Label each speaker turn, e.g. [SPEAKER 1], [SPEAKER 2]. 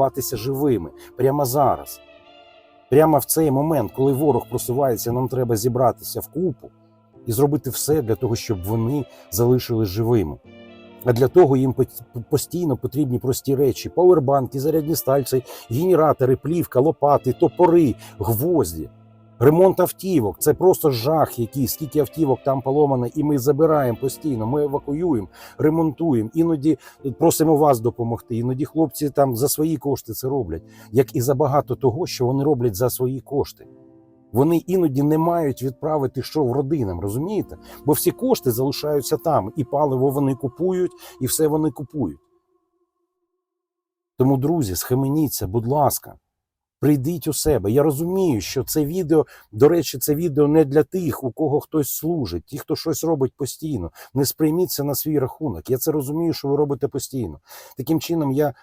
[SPEAKER 1] Ватися живими прямо зараз. Прямо в цей момент, коли ворог просувається, нам треба зібратися в купу і зробити все для того, щоб вони залишились живими. А для того їм постійно потрібні прості речі: пауербанки, зарядні стальці, генератори, плівка, лопати, топори, гвозді. Ремонт автівок це просто жах, який скільки автівок там поломано, і ми забираємо постійно. Ми евакуюємо, ремонтуємо. Іноді просимо вас допомогти. Іноді хлопці там за свої кошти це роблять, як і за багато того, що вони роблять за свої кошти. Вони іноді не мають відправити що в родинам, розумієте? Бо всі кошти залишаються там, і паливо вони купують, і все вони купують. Тому, друзі, схаменіться, будь ласка, прийдіть у себе. Я розумію, що це відео, до речі, це відео не для тих, у кого хтось служить, ті, хто щось робить постійно. Не сприйміться на свій рахунок. Я це розумію, що ви робите постійно. Таким чином, я